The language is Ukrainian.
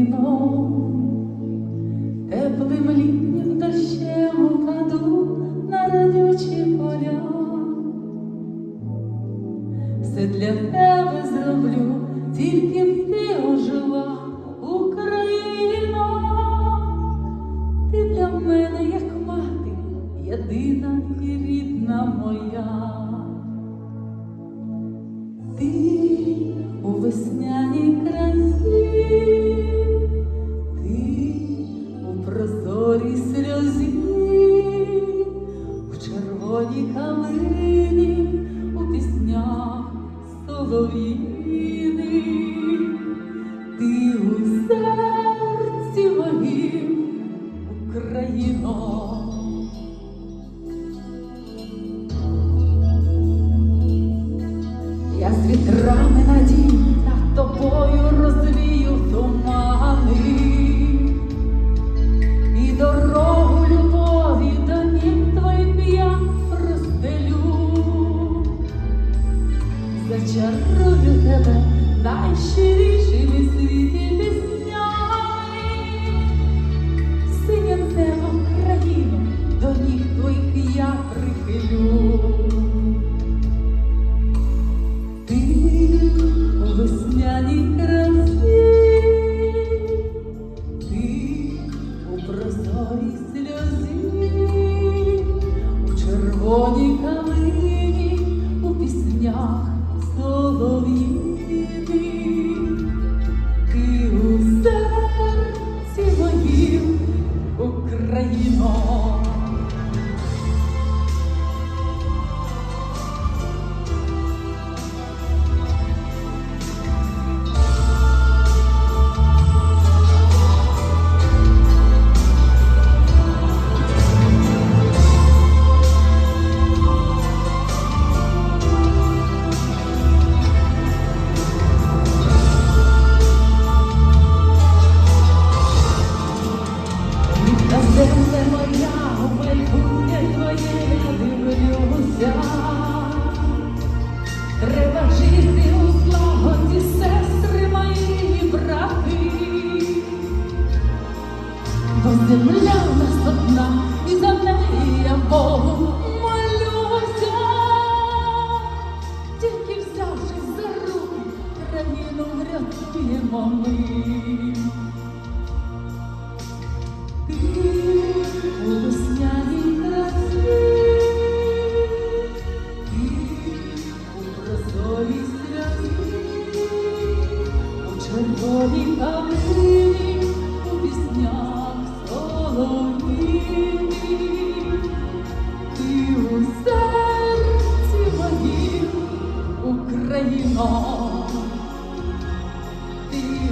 Україно, теплим літнім дощем упаду на родючі поля. Все для тебе зроблю, тільки б ти ожила, Україно. Ти для мене, як мати, єдина і рідна моя. Ти у весняній червоній калині, у піснях солов'їни, червоній ми. Ти у весняній красі, ти у прозорій сльозі, у червоній калині, у піснях солов'їни, ти у серці Україно, ти